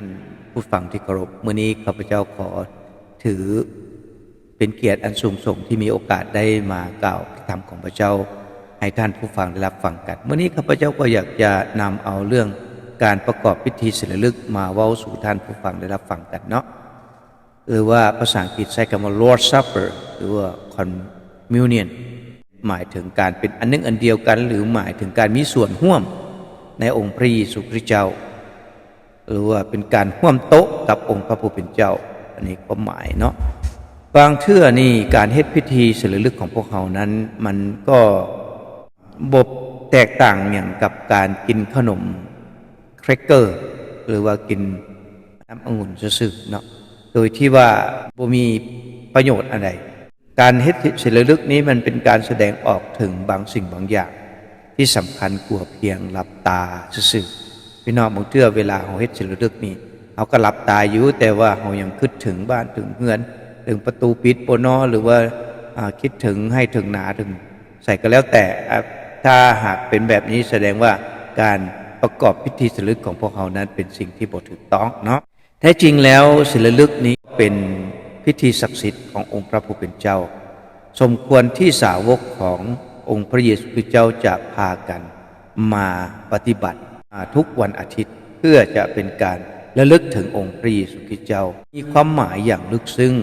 ท่านผู้ฟังที่เคารพมื้อนี้ข้าพเจ้าขอถือเป็นเกียรติอันสูงส่งที่มีโอกาสได้มากล่าวธรรมของพระเจ้า ให้ท่านผู้ฟังได้รับฟังกันเมื้อนี้ข้าพเจ้าก็อยากจะนำเอาเรื่องการประกอบพิธีศิลลึกมาเว้าสู่ท่านผู้ฟังได้รับฟังกันเนาะหรือว่าภาษาอังกฤษใช้คำว่า Lord Supper หรือว่า Communion หมายถึงการเป็นอันหนึงอันเดียวกัน หรือหมายถึงการมีส่วนร่วมในองค์พระเยซูคริสต์เจ้า หรือว่าเป็นการร่วมโต๊ะกับองค์พระผู้เป็นเจ้า อันนี้ความหมายเนาะบางเทื่อนี่การเฮ็ดพิธีศิลลึกของพวกเขานั้น มันก็บบแตกต่างอย่างกับการกินขนมแครกเกอร์ หรือว่ากินน้ำองุ่นซื่อเนาะโดยที่ว่าบ่มีประโยชน์อะไรการเฮ็ดศิลลึกนี้มันเป็นการแสดงออกถึงบางสิ่งบางอย่าง ที่สำคัญกว่าเพียงหลับตาซื่อ พี่น้องบางเทื่อเวลาเฮาเฮ็ดศิลลึกนี่เฮาก็หลับตาอยู่แต่ว่าเฮายังคิดถึงบ้านถึงเฮือน ถึงประตูปิดโปนอหรือว่าคิดถึงให้ถึงหนาถึง ใส่ก็แล้วแต่ถ้าหากเป็นแบบนี้แสดงว่าการประกอบพิธีศิลึกของพวกเขานั้นเป็นสิ่งที่บถูกต้องเนาะแท้จริงแล้วศิลลึกนี้เป็นพิธีศักดิ์สิทธิ์ขององค์พระผู้เป็นเจ้า สมควรที่สาวกขององค์พระเยซูคริสต์เจ้าจะพากันมาปฏิบัติ ทุกวันอาทิตย์เพื่อจะเป็นการระลึกถึงองค์พระเยซูคริสต์เจ้า มีความหมายอย่างลึกซึ้ง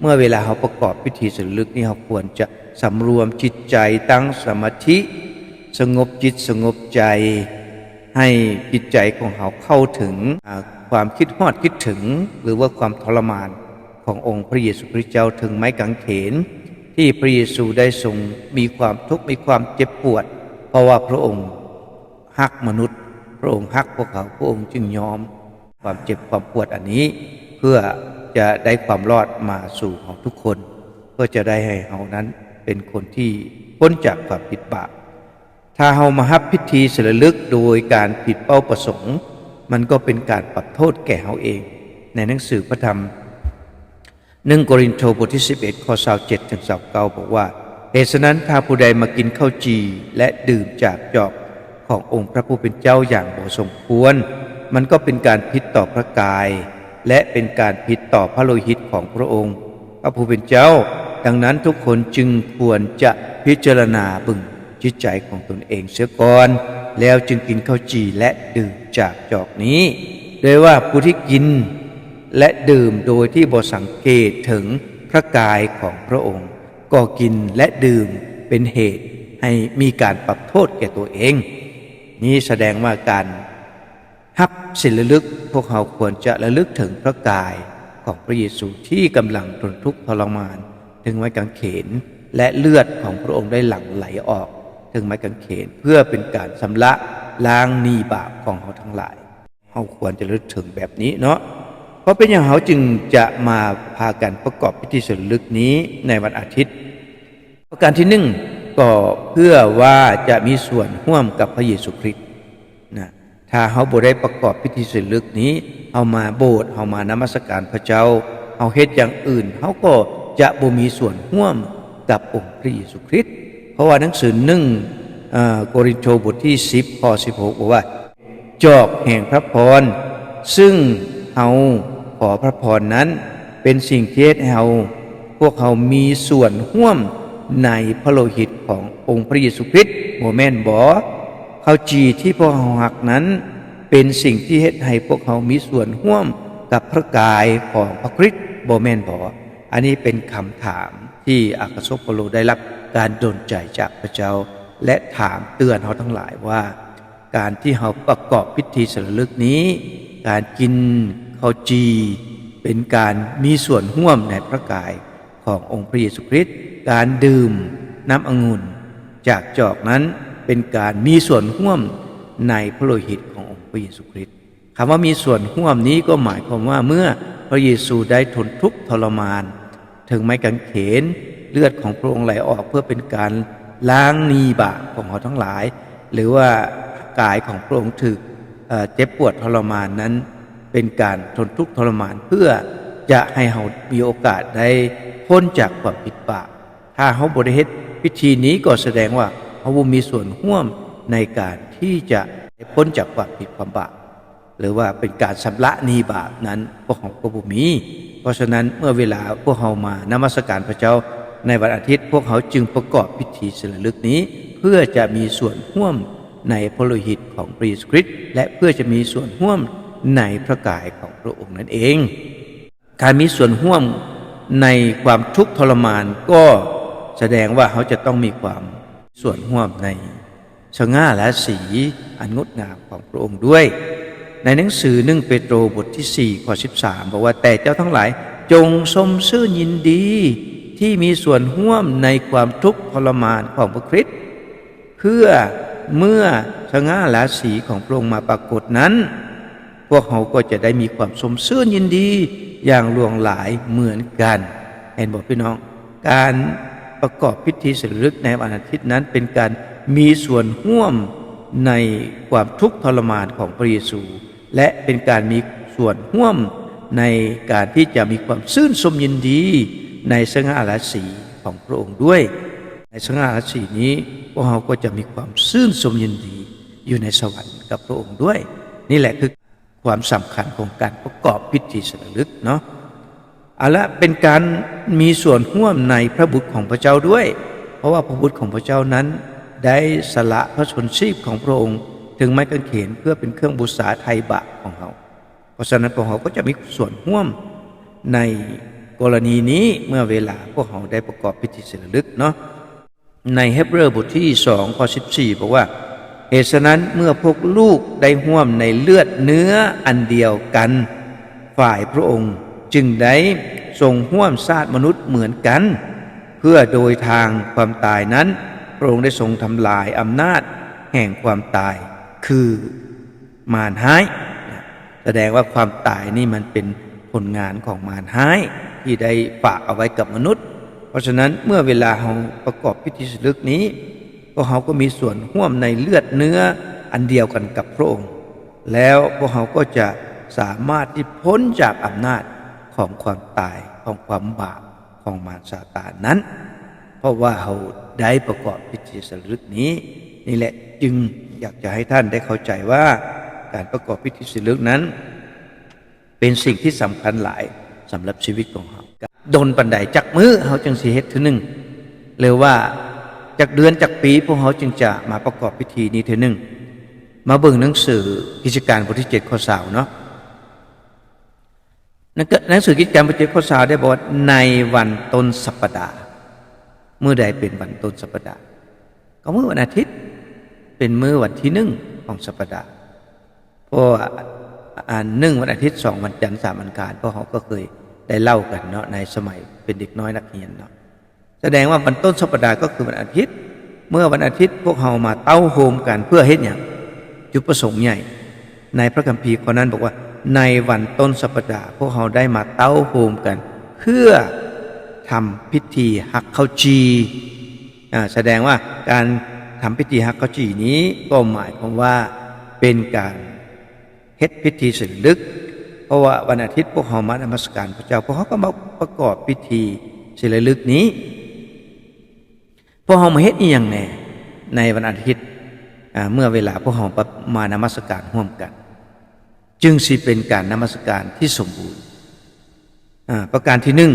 เมื่อเวลาเราประกอบพิธีสำลึกนี่เราควรจะสำรวมจิตใจตั้งสมาธิ สงบจิตสงบใจ ให้จิตใจของเขาเข้าถึงความคิดฮอดคิดถึง หรือว่าความทรมานขององค์พระเยซูคริสต์เจ้าถึงไม้กางเขน ที่พระเยซูได้ทรงมีความทุกข์มีความเจ็บปวด เพราะว่าพระองค์ฮักมนุษย์ ระองค์ฮักพวกเขาพระองค์จึงยอมความเจ็บความปวดอันนี้ เพื่อจะได้ความรอดมาสู่ของทุกคน เพื่อจะได้ให้เฮานั้นเป็นคนที่พ้นจากความผิดบาปถ้าเฮามาฮับพิธีสรลึกโดยการผิดเป้าประสงค์ มันก็เป็นการปรับโทษแก่เฮาเอง ในหนังสือพระธรรมหนึ่งโกรินโตบทที่ 11ข้อ27ถึง29บอกว่าเหตุฉะนั้นถ้าผู้ใดมากินข้าวจีและดื่มจากจอก ขององค์พระผู้เป็นเจ้าอย่างบ่สมควร มันก็เป็นการผิดต่อพระกาย และเป็นการผิดต่อพระโลหิตของพระองค์ พระผู้เป็นเจ้า ดังนั้นทุกคนจึงควรจะพิจารณาบึงจิตใจของตนเองเสียก่อน แล้วจึงกินข้าวจีและดื่มจากจอกนี้ โดยว่าผู้ที่กินและดื่มโดยที่บ่สังเกตถึงพระกายของพระองค์ ก็กินและดื่มเป็นเหตุให้มีการปรับโทษแก่ตัวเอง นี้แสดงว่าการฮับศิลลึก พวกเขาควรจะระลึกถึงพระกายของพระเยซูที่กำลังทนทุกข์ทรมาน ถึงไม้กางเขนและเลือดของพระองค์ได้หลั่งไหลออก ถึงไม้กางเขนเพื่อเป็นการชำระล้างหนีบาปของเขาทั้งหลายเขาควรจะระลึกถึงแบบนี้เนาะเพราะเป็นอย่างเขาจึงจะมาพากันประกอบพิธีสลึกนี้ในวันอาทิตย์ ประการที่หนึ่ง ก็เพื่อว่าจะมีส่วนร่วมกับพระเยซูคริสต์นะถ้าเขาบ่ได้ประกอบพิธีสลึกนี้เอามาโบสถ์เอามานมัสการพระเจ้าเอาเฮ็ดอย่างอื่นเขาก็จะบ่มีส่วนร่วมกับองค์พระเยซูคริสต์เพราะว่าหนังสือหนึ่งโกรินโตบทที่ 10ข้อ16บอกว่า จอกแห่งพระพร ซึ่งเฮาขอพระพรนั้น เป็นสิ่งที่เฮ็ดให้เฮาพวกเขามีส่วนร่วม ในพระโลหิตขององค์พระเยซูคริสต์โมแมนบอข้าวจีที่พวกเขาหักนั้น เป็นสิ่งที่เฮ็ดให้พวกเขามีส่วนร่วมกับพระกายของพระคริสต์โมแมนบออันนี้เป็นคำถามที่อักษรเปโลได้รับการดลใจจากพระเจ้า และถามเตือนเขาทั้งหลายว่า การที่เราประกอบพิธีสรลึกนี้ การกินข้าวจี เป็นการมีส่วนร่วมในพระกายขององค์พระเยซูคริสต์ การดื่มน้ำองุ่น จากจอกนั้นเป็นการมีส่วนร่วมในพระโลหิตขององค์พระเยซูคริสต์คำว่ามีส่วนร่วมนี้ก็หมายความว่าเมื่อพระเยซูได้ทนทุกข์ทรมาน ถึงไม้กางเขนเลือดของพระองค์ไหลออกเพื่อเป็นการล้างนีบาปของเขาทั้งหลาย หรือว่ากายของพระองค์ถึกเอ่อเจ็บปวดทรมานนั้น เป็นการทนทุกข์ทรมานเพื่อจะให้เรามีโอกาสได้พ้นจากความผิดบาป ถ้าเขาบริเฮ็ดพิธีนี้ก็แสดงว่าเขาบมีส่วนร่วมในการที่จะพ้นจากความผิดความบาปหรือว่าเป็นการชำระหนีบาปนั้นพวกเขาก็บ่มี เพราะฉะนั้นเมื่อเวลาพวกเขามานมัสการพระเจ้าในวันอาทิตย์ พวกเขาจึงประกอบพิธีสรลึกนี้ เพื่อจะมีส่วนร่วมในพระโลหิตของพระเยซูคริสต์และเพื่อจะมีส่วนร่วมในพระกายของพระองค์นั่นเอง การมีส่วนร่วมในความทุกข์ทรมานก็ แสดงว่าเขาจะต้องมีความส่วนร่วมในสง่าและสีอันงดงามของพระองค์ด้วย ในหนังสือหนึ่งเปโตรบทที่ 4 ข้อ 13 บอกว่าแต่เจ้าทั้งหลายจงสมซื่อยินดี ที่มีส่วนร่วมในความทุกข์ทรมานของพระคริสต์เพื่อเมื่อสง่าราศีของพระองค์มาปรากฏนั้น พวกเขาก็จะได้มีความสมซื่นยินดีอย่างหลวงหลายเหมือนกัน เห็นบอกพี่น้อง การ ประกอบพิธีสรึกในวันอาทิตย์นั้นเป็นการมีส่วนร่วมในความทุกข์ทรมานของพระเยซู และเป็นการมีส่วนร่วมในการที่จะมีความซื่นสมยินดีในสง่าราศีของพระองค์ด้วย ในสง่าราศีนี้พวกเราก็จะมีความซื่นสมยินดีอยู่ในสวรรค์กับพระองค์ด้วย นี่แหละคือความสำคัญของการประกอบพิธีสระลึกเนาะ อาละเป็นการมีส่วนร่วมในพระบุตรของพระเจ้าด้วย เพราะว่าพระบุตรของพระเจ้านั้น ได้สละพระชนชีพของพระองค์ ถึงไม้กางเขนเพื่อเป็นเครื่องบูชาไทยบาปของเขาเพราะฉะนั้นพวกเขาก็จะมีส่วนร่วมในกรณีนี้เมื่อเวลาพวกเขาได้ประกอบพิธีสรลึกเนาะในเฮบเรอบทที่สองข้อสิบสี่บอกว่าเหตุฉะนั้นเมื่อพวกลูกได้ห่วมในเลือดเนื้ออันเดียวกัน ฝ่ายพระองค์ จึงได้ทรงห่วมชาติมนุษย์เหมือนกัน เพื่อโดยทางความตายนั้น พระองค์ได้ทรงทำลายอำนาจแห่งความตาย คือมารหายแสดงว่าความตายนี่มันเป็นผลงานของมารหายที่ได้ฝากเอาไว้กับมนุษย์ เพราะฉะนั้นเมื่อเวลาเราประกอบพิธีสลึกนี้พวกเขาก็มีส่วนร่วมในเลือดเนื้ออันเดียวกันกับพระองค์ แล้วพวกเขาก็จะสามารถที่พ้นจากอำนาจ ของความตายของความบาปของมารซาตานนั้น เพราะว่าเขาได้ประกอบพิธีสลึกนี้ นี่แหละจึงอยากจะให้ท่านได้เข้าใจว่าการประกอบพิธีสลึกนั้น เป็นสิ่งที่สำคัญหลายสำหรับชีวิตของเขาโดนปันไดจักมือเขาจึงสีเฮ็ดเทีหนึ่งหรือว่าจากเดือนจากปีพวกเขาจึงจะมาประกอบพิธีนี้เทีหนึ่งมาเบิ่งหนังสือกิจการบทที่เจ็ดข้อสาวเนาะ หนังสือกิจการบทที่เจ็ดข้อสาวได้บอกว่าในวันต้นสัปดาห์เมื่อใดเป็นวันต้นสัปดาห์ ก็เมื่อวันอาทิตย์เป็นเมื่อวันที่หนึ่งของสัปดาห์เพราะว่าอ่านหนึ่งวันอาทิตย์สองวันจันทร์สามวันการเพราะเขาก็เคยได้เล่ากันเนาะในสมัยเป็นเด็กน้อยนักเรียนเนาะแสดงว่าวันต้นสัปดาห์ก็คือวันอาทิตย์ เมื่อวันอาทิตย์พวกเรามาเต้าโฮมกันเพื่อเฮ็ดอย่างจุดประสงค์ใหญ่ ในพระคัมภีร์ข้อนั้นบอกว่า ในวันต้นสัปดาห์พวกเราได้มาเต้าโฮมกัน เพื่อทำพิธีหักข้าวจีอ่าแสดงว่าการทำพิธีหักข้าวจีนี้ก็หมายความว่าเป็นการเฮ็ดพิธีสึกลึก เพราะว่าวันอาทิตย์พวกเขามานมัสการพระเจ้าพวกเขาก็มาประกอบพิธีศิลลึกนี้พวกเขามาเฮ็ดอีหยังแน่ในวันอาทิตย์เมื่อเวลาพวกเขามานมัสการร่วมกัน จึงสิเป็นการนมัสการที่สมบูรณ์ประการที่หนึ่ง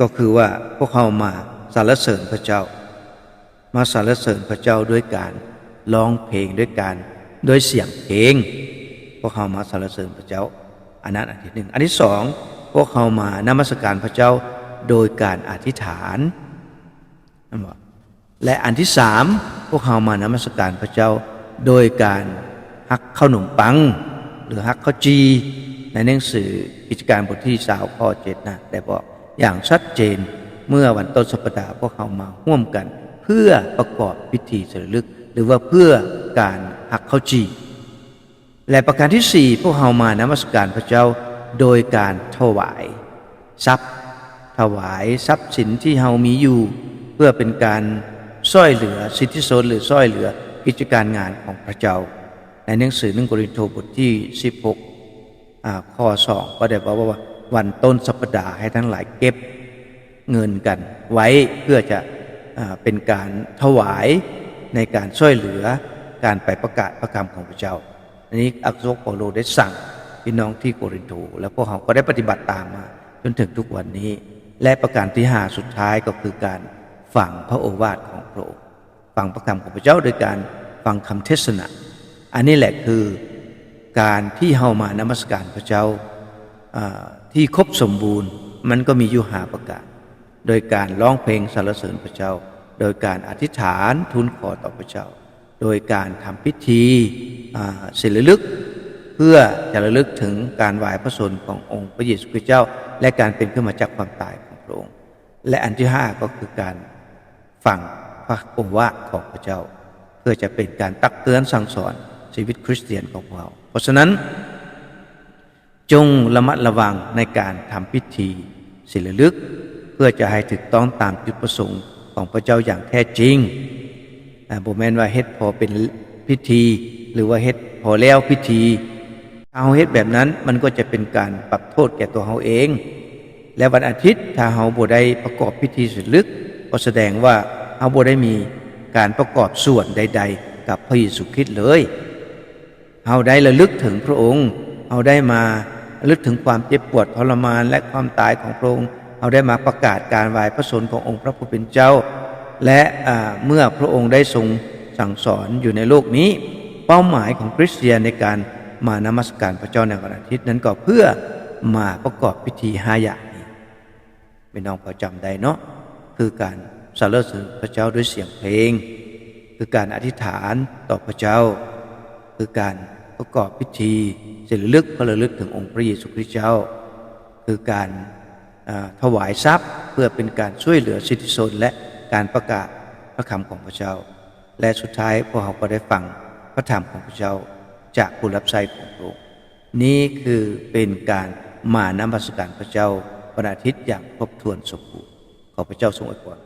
ก็คือว่าพวกเขามาสรรเสริญพระเจ้า มาสรรเสริญพระเจ้าด้วยการร้องเพลงด้วยการด้วยเสียงเพลง พวกเขามาสรรเสริญพระเจ้า อันนั้นอันที่หนึ่งอันที่สองพวกเขามานมัสการพระเจ้าโดยการอธิษฐานและอันที่สามพวกเขามานมัสการพระเจ้าโดยการฮักข้าวหนมปัง รือฮักข้าจี ในหนังสือกิจการบทที่สาวข้อเจ็ดนะแต่บอกอย่างชัดเจนเมื่อวันต้นสัปดาห์พวกเขามาร่วมกัน เพื่อประกอบพิธีสรลึก หรือว่าเพื่อการหักข้าจี และประการที่สี่พวกเขามานมัสการพระเจ้าโดยการถวายทรัพย์ ถวายทรัพย์สินที่เฮามีอยู่ เพื่อเป็นการซ้อยเหลือสิทธิโซนหรือซ้อยเหลือกิจการงานของพระเจ้า ในหนังสือหนึ่งกรินโทบทที่ 16ข้อสองก็ได้บอกว่าวันต้นสัปดาห์ให้ทั้งหลายเก็บเงินกัน ไว้เพื่อจะเป็นการถวายในการช่วยเหลือการไปประกาศพระคำของพระเจ้านอันนี้อักษรเปาโลได้สั่งพี่น้องที่โกรินโตแล้วพวกเขาก็ได้ปฏิบัติตามมา จนถึงทุกวันนี้ และประการที่ห้าสุดท้ายก็คือการฟังพระโอวาทของพระองค์ฟังพระคำของพระเจ้าโดยการฟังคำเทศนา อันนี้แหละคือการที่เฮามานมัสการพระเจ้าที่ครบสมบูรณ์มันก็มีอยู่หาประการโดยการร้องเพลงสรรเสริญพระเจ้า โดยการอธิษฐานทูลขอต่อพระเจ้า โดยการทำพิธีศิลลึก เพื่อจะระลึกถึงการไหว้พระชนขององค์พระเยซูคริสต์เจ้า และการเป็นขึ้นมาจากความตายของพระองค์และอันที่ห้าก็คือการฟังพระโอวาทของพระเจ้า เพื่อจะเป็นการตักเตือนสั่งสอน ชีวิตคริสเตียนของเรา เพราะฉะนั้น จงระมัดระวังในการทำพิธีศิลลึก เพื่อจะให้ถูกต้องตามจุดประสงค์ของพระเจ้าอย่างแท้จริงบ่แมนว่าเฮ็ดพอเป็นพิธี หรือว่าเฮ็ดพอแล้วพิธีถ้าเฮาเฮ็ดแบบนั้นมันก็จะเป็นการปรับโทษแก่ตัวเฮาเอง และวันอาทิตย์ถ้าเฮาบ่ได้ประกอบพิธีศิลลึก ก็แสดงว่าเฮาบ่ได้มีการประกอบส่วนใด ๆ กับพระเยซูคริสต์เลย เฮาได้ระลึกถึงพระองค์เฮาได้มาระลึกถึงความเจ็บปวดทรมานและความตายของพระองค์เฮาได้มาประกาศการไหว้พระชนขององค์พระผู้เป็นเจ้า และเมื่อพระองค์ได้ทรงสั่งสอนอยู่ในโลกนี้ เป้าหมายของคริสเตียนในการมานมัสการพระเจ้าในวันอาทิตย์นั้นก็เพื่อมาประกอบพิธีห้าอย่างนี้เป็นน้องพอจำได้เนาะคือการสรรเสริญพระเจ้าด้วยเสียงเพลง คือการอธิษฐานต่อพระเจ้า คือการ ประกอบพิธีเสระลึกพระลึกถึงองค์พระเยซูคริสต์เจ้า คือการถวายทรัพย์เพื่อเป็นการช่วยเหลือสิทธิชนและการประกาศพระคำของพระเจ้า และสุดท้ายพวกเราก็ได้ฟังพระธรรมของพระเจ้าจากผู้รับใช้ของพระองค์นี่คือเป็นการมานมัสการพระเจ้าวันอาทิตย์อย่างครบถ้วนสมบูรณ์ขอพระเจ้าทรงอวยพร